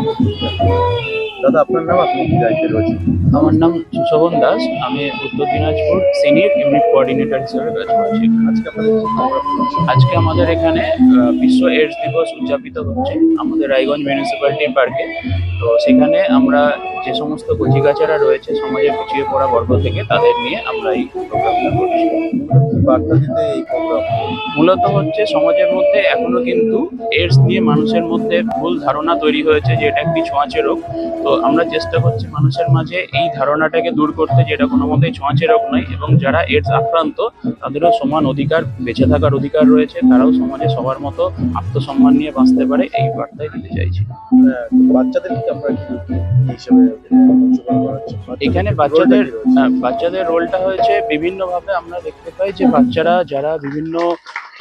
无尽的。দাদা আপনার নাম? আপনি কি দায়িত্বে রয়েছেন? আমার নাম সুশোভন দাস। আমি উত্তর দিনাজপুর সিনিয়র ইউনিট কোঅর্ডিনেটর হিসেবে কাজ করছি। আজকে রয়েছে আজকে আমাদের এখানে বিশ্ব এইডস দিবস উদযাপিত হচ্ছে আমাদের রায়গঞ্জ মিউনিসিপ্যালিটি পার্কে তো সেখানে আমরা যে সমস্ত কচিকাচারা রয়েছে সমাজের পিছিয়ে পড়া বর্গ থেকে তাদের নিয়ে আমরা এই প্রোগ্রামটা করছি। বার্তা দিতে এই প্রোগ্রাম? মূলত হচ্ছে সমাজের মধ্যে এখনও কিন্তু এইডস নিয়ে মানুষের মধ্যে ভুল ধারণা তৈরি হয়েছে যে এটা একটি ছোঁয়াচে রোগ। তো আমরা চেষ্টা করছি মানুষের মাঝে এই ধারণাটাকে দূর করতে যেটা কোনো মতেই ছোঁয়াচে রোগ নয় এবং যারা এইডস আক্রান্ত তাদেরও সমান অধিকার বেঁচে থাকার অধিকার রয়েছে। তারাও সমাজে সবার মতো আত্মসম্মান নিয়ে বাঁচতে পারে এই বার্তাই দিতে চাইছি। বাচ্চাদের এখানে বাচ্চাদের বাচ্চাদের রোলটা হয়েছে বিভিন্নভাবে আমরা দেখতে পাই যে বাচ্চারা যারা বিভিন্ন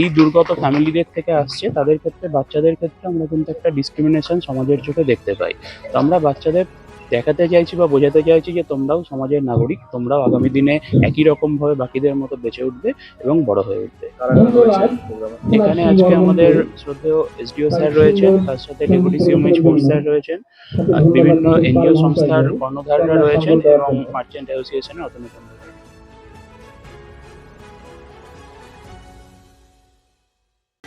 এই দুর্গত ফ্যামিলিদের থেকে আসছে, তাদের ক্ষেত্রে, বাচ্চাদের ক্ষেত্রে আমরা কিন্তু একটা ডিসক্রিমিনেশন সমাজের চোখে দেখতে পাই। তো আমরা বাচ্চাদের দেখাতে চাইছি বা বোঝাতে চাইছি যে তোমরাও সমাজের নাগরিক, তোমরাও আগামী দিনে একই রকম ভাবে বাকিদের মতো বেঁচে উঠবে এবং বড় হয়ে উঠবে। এখানে আজকে আমাদের শ্রদ্ধেয় এসডিও স্যার রয়েছেন, তার সাথে ডেপুটি সিএমএইচ কোর্ট স্যার রয়েছেন বিভিন্ন এনজিও সংস্থার কর্ণধাররা রয়েছেন এবং মার্চেন্ট অ্যাসোসিয়েশনের অর্থনীতি